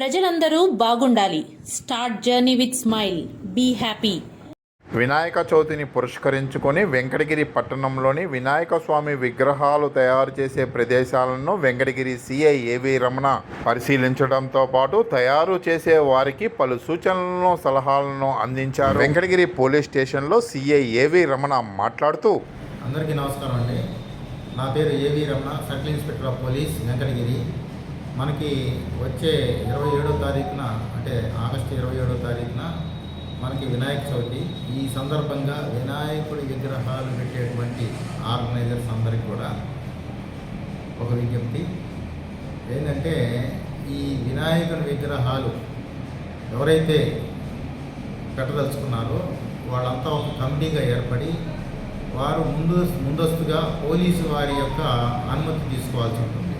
ప్రజలందరూ బాగుండాలి. Start journey with smile be happy Vinayaka చవితిని పురస్కరించుకొని వెంకటగిరి పట్టణంలోని వినాయక స్వామి విగ్రహాలు తయారు చేసే ప్రదేశాలను వెంకటగిరి సిఐ ఏవి రమణ పరిశీలించడంతో పాటు తయారు చేసే వారికి పలు సూచనలను సలహాలను అందించారు. వెంకటగిరి పోలీస్ స్టేషన్లో సిఐ ఏవి రమణ మాట్లాడుతూ అందరికీ నమస్కారం అండి. నా పేరు A V Ramana circle inspector of police Venkatagiri. మనకి వచ్చే ఇరవై ఏడో తారీఖున అంటే ఆగస్టు ఇరవై ఏడో తారీఖున మనకి వినాయక చవితి. ఈ సందర్భంగా వినాయకుడి విగ్రహాలు పెట్టేటువంటి ఆర్గనైజర్స్ అందరికీ కూడా ఒక విజ్ఞప్తి. ఏంటంటే ఈ వినాయకుడి విగ్రహాలు ఎవరైతే పెట్టదలుచుకున్నారో వాళ్ళంతా ఒక కమిటీగా ఏర్పడి వారు ముందు ముందస్తుగా పోలీసు వారి యొక్క అనుమతి తీసుకోవాల్సి ఉంటుంది.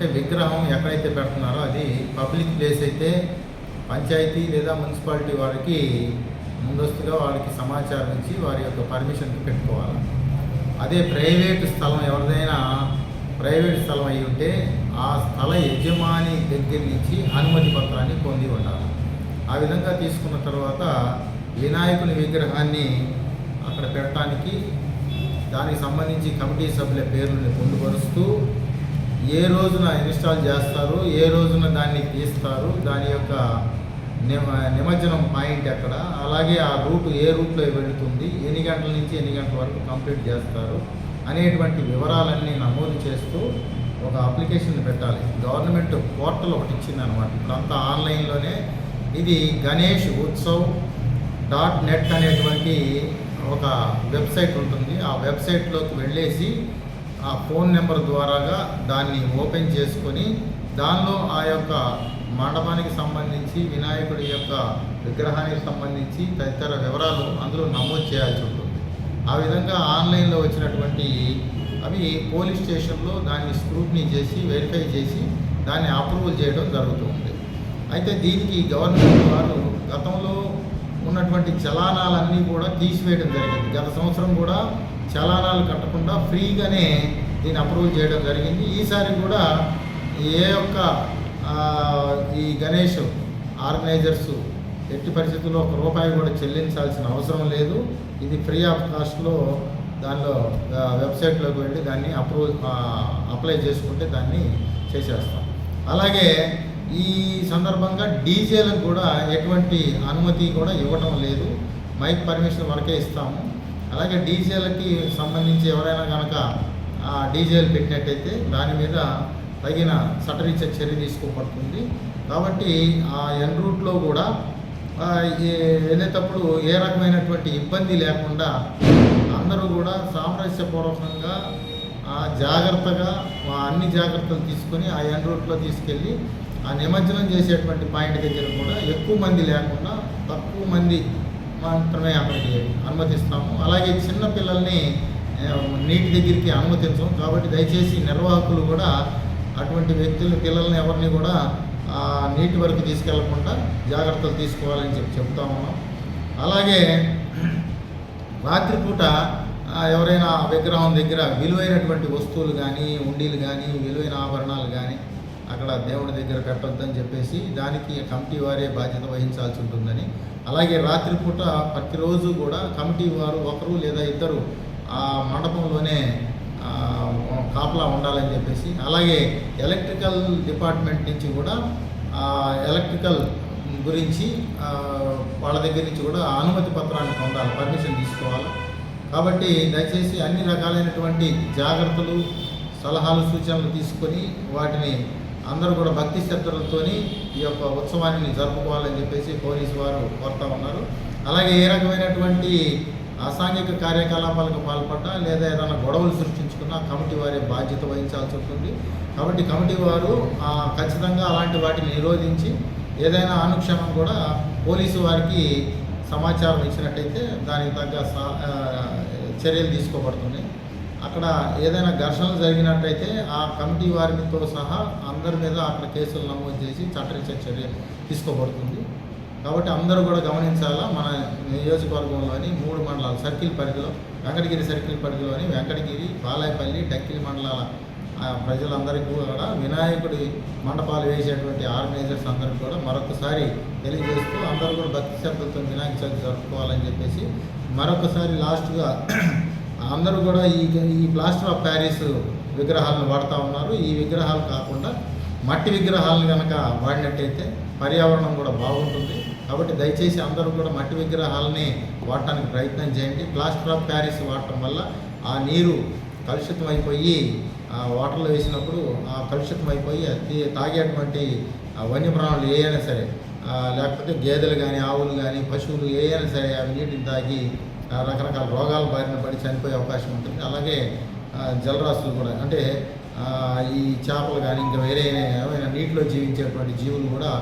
అంటే విగ్రహం ఎక్కడైతే పెడుతున్నారో అది పబ్లిక్ ప్లేస్ అయితే పంచాయతీ లేదా మున్సిపాలిటీ వారికి ముందస్తుగా వాళ్ళకి సమాచారం ఇచ్చి వారి యొక్క పర్మిషన్కి పెట్టుకోవాలి. అదే ప్రైవేట్ స్థలం ఎవరిదైనా ప్రైవేట్ స్థలం అయి ఉంటే ఆ స్థల యజమాని దగ్గర నుంచి అనుమతి పత్రాన్ని పొంది ఉండాలి. ఆ విధంగా తీసుకున్న తర్వాత వినాయకుని విగ్రహాన్ని అక్కడ పెట్టడానికి దానికి సంబంధించి కమిటీ సభ్యుల పేర్లను పొందుపరుస్తూ ఏ రోజున ఇన్స్టాల్ చేస్తారు ఏ రోజున దాన్ని తీస్తారు దాని యొక్క నిమ నిమజ్జనం పాయింట్ ఎక్కడ అలాగే ఆ రూట్ ఏ రూట్లో వెళుతుంది ఎన్ని గంటల నుంచి ఎన్ని గంటల వరకు కంప్లీట్ చేస్తారు అనేటువంటి వివరాలన్నీ నమోదు చేస్తూ ఒక అప్లికేషన్ పెట్టాలి. గవర్నమెంట్ పోర్టల్ ఒకటి ఇచ్చింది అనమాట ఇప్పుడంతా ఆన్లైన్లోనే. ఇది గణేష్ ఉత్సవ్ డాట్ నెట్ అనేటువంటి ఒక వెబ్సైట్ ఉంటుంది. ఆ వెబ్సైట్లోకి వెళ్ళేసి ఆ ఫోన్ నెంబర్ ద్వారాగా దాన్ని ఓపెన్ చేసుకొని దానిలో ఆ యొక్క మండపానికి సంబంధించి వినాయకుడి యొక్క విగ్రహానికి సంబంధించి తదితర వివరాలు అందులో నమోదు చేయాల్సి ఉంటుంది. ఆ విధంగా ఆన్లైన్లో వచ్చినటువంటి అవి పోలీస్ స్టేషన్లో దాన్ని స్క్రూట్నీ చేసి వెరిఫై చేసి దాన్ని అప్రూవల్ చేయడం జరుగుతుంది. అయితే దీనికి గవర్నమెంట్ వారు గతంలో ఉన్నటువంటి చలానాలన్నీ కూడా తీసివేయడం జరిగింది. గత సంవత్సరం కూడా చలానాలు కట్టకుండా ఫ్రీగానే దీన్ని అప్రూవల్ చేయడం జరిగింది. ఈసారి కూడా ఏ యొక్క ఈ గణేష్ ఆర్గనైజర్స్ ఎట్టి పరిస్థితుల్లో ఒక రూపాయి కూడా చెల్లించాల్సిన అవసరం లేదు. ఇది ఫ్రీ ఆఫ్ కాస్ట్లో దానిలో వెబ్సైట్లోకి వెళ్ళి దాన్ని అప్రూవ్ అప్లై చేసుకుంటే దాన్ని చేసేస్తాం. అలాగే ఈ సందర్భంగా డీజేలకు కూడా ఎటువంటి అనుమతి కూడా ఇవ్వడం లేదు. మైక్ పర్మిషన్ వరకే ఇస్తాము. అలాగే డీజేలకి సంబంధించి ఎవరైనా కనుక ఆ డీజేలు పెట్టినట్టయితే దాని మీద తగిన సటరీచ చర్య తీసుకోబడుతుంది. కాబట్టి ఆ ఎన్ రూట్లో కూడా వెళ్ళేటప్పుడు ఏ రకమైనటువంటి ఇబ్బంది లేకుండా అందరూ కూడా సామరస్యపూర్వకంగా ఆ, జాగ్రత్తగా అన్ని జాగ్రత్తలు తీసుకొని ఆ ఎన్ రూట్లో తీసుకెళ్ళి ఆ నిమజ్జనం చేసేటువంటి పాయింట్ దగ్గర కూడా ఎక్కువ మంది లేకుండా తక్కువ మంది మాత్రమే అక్కడికి అనుమతిస్తాము. అలాగే చిన్న పిల్లల్ని నీటి దగ్గరికి అనుమతించము. కాబట్టి దయచేసి నిర్వాహకులు కూడా అటువంటి వ్యక్తులు పిల్లల్ని ఎవరిని కూడా ఆ, నీటి వరకు తీసుకెళ్ళకుండా జాగ్రత్తలు తీసుకోవాలని చెప్పి చెప్తా ఉన్నాం. అలాగే రాత్రిపూట ఎవరైనా విగ్రహం దగ్గర విలువైనటువంటి వస్తువులు కానీ ఉండీలు కానీ విలువైన ఆభరణాలు కానీ అక్కడ దేవుడి దగ్గర పెట్టొద్దని చెప్పేసి దానికి కమిటీ వారే బాధ్యత వహించాల్సి ఉంటుందని. అలాగే రాత్రిపూట ప్రతిరోజు కూడా కమిటీ వారు ఒకరు లేదా ఇద్దరు ఆ మండపంలోనే కాపలా ఉండాలని చెప్పేసి అలాగే ఎలక్ట్రికల్ డిపార్ట్మెంట్ నుంచి కూడా ఆ, ఎలక్ట్రికల్ గురించి వాళ్ళ దగ్గర నుంచి కూడా అనుమతి పత్రాన్ని పొందాలి పర్మిషన్ తీసుకోవాలి. కాబట్టి దయచేసి అన్ని రకాలైనటువంటి జాగ్రత్తలు సలహాలు సూచనలు తీసుకొని వాటిని అందరూ కూడా భక్తి శ్రద్ధలతోని ఈ యొక్క ఉత్సవాన్ని జరుపుకోవాలని చెప్పేసి పోలీసు వారు కోరుతా ఉన్నారు. అలాగే ఏ రకమైనటువంటి అసాంఘిక కార్యకలాపాలకు పాల్పడ్డా లేదా ఏదైనా గొడవలు సృష్టించుకున్నా కమిటీ వారి బాధ్యత వహించాల్సి ఉంటుంది. కాబట్టి కమిటీ వారు ఖచ్చితంగా అలాంటి వాటిని నిరోధించి ఏదైనా అనుక్షణం కూడా పోలీసు వారికి సమాచారం ఇచ్చినట్టయితే దానికి తగ్గ సా- చర్యలు తీసుకోబడుతున్నాయి. అక్కడ ఏదైనా ఘర్షణలు జరిగినట్టయితే ఆ కమిటీ వారితో సహా అందరి మీద అక్కడ కేసులు నమోదు చేసి చట్టరీత్యా చర్య తీసుకోబడుతుంది. కాబట్టి అందరూ కూడా గమనించాలా మన నియోజకవర్గంలోని మూడు మండలాలు సర్కిల్ పరిధిలో వెంకటగిరి సర్కిల్ పరిధిలోని వెంకటగిరి బాలాయపల్లి డక్కిలి మండలాల ప్రజలందరికీ కూడా వినాయకుడి మండపాలు వేసేటువంటి ఆర్గనైజర్స్ అందరికీ కూడా మరొకసారి తెలియజేస్తూ అందరూ కూడా భక్తి శ్రద్ధలతో వినాయక చవితి జరుపుకోవాలని చెప్పేసి మరొకసారి లాస్ట్గా అందరూ కూడా ఈ ఈ ప్లాస్టర్ ఆఫ్ ప్యారిస్ విగ్రహాలను వాడుతూ ఉన్నారు. ఈ విగ్రహాలు కాకుండా మట్టి విగ్రహాలను కనుక వాడినట్టయితే పర్యావరణం కూడా బాగుంటుంది. కాబట్టి దయచేసి అందరూ కూడా మట్టి విగ్రహాలని వాడటానికి ప్రయత్నం చేయండి. ప్లాస్టర్ ఆఫ్ ప్యారిస్ వాడటం వల్ల ఆ నీరు కలుషితం అయిపోయి ఆ వాటర్లో వేసినప్పుడు ఆ కలుషితం అయిపోయి అది తాగేటువంటి వన్యప్రాణులు ఏ అయినా సరే లేకపోతే గేదెలు కానీ ఆవులు కానీ పశువులు ఏ అయినా సరే అవి నీటిని తాగి రకరకాల రోగాల బారిన పడి చనిపోయే అవకాశం ఉంటుంది. అలాగే జలరాశులు కూడా. అంటే ఈ చేపలు కానీ ఇంకా వేరే ఏమైనా నీటిలో జీవించేటువంటి జీవులు కూడా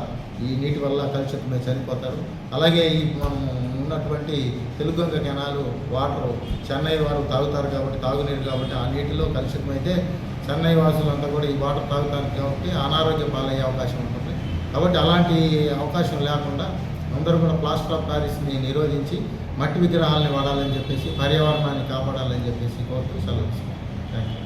ఈ నీటి వల్ల కలుషితమై చనిపోతారు. అలాగే ఈ మనం ఉన్నటువంటి తెలుగంగ కెనాలు వాటర్ చెన్నై వారు తాగుతారు కాబట్టి తాగునీరు కాబట్టి ఆ నీటిలో కలుషితమైతే చెన్నై వాసులంతా కూడా ఈ వాటర్ తాగుతారు కాబట్టి అనారోగ్య పాలయ్యే అవకాశం ఉంటుంది. కాబట్టి అలాంటి అవకాశం లేకుండా అందరూ కూడా ప్లాస్టర్ ఆఫ్ ప్యారిస్ని నిరోధించి మట్టి విగ్రహాలని వాడాలని చెప్పేసి పర్యావరణాన్ని కాపాడాలని చెప్పేసి కోరుతూ సెలవు థ్యాంక్ యూ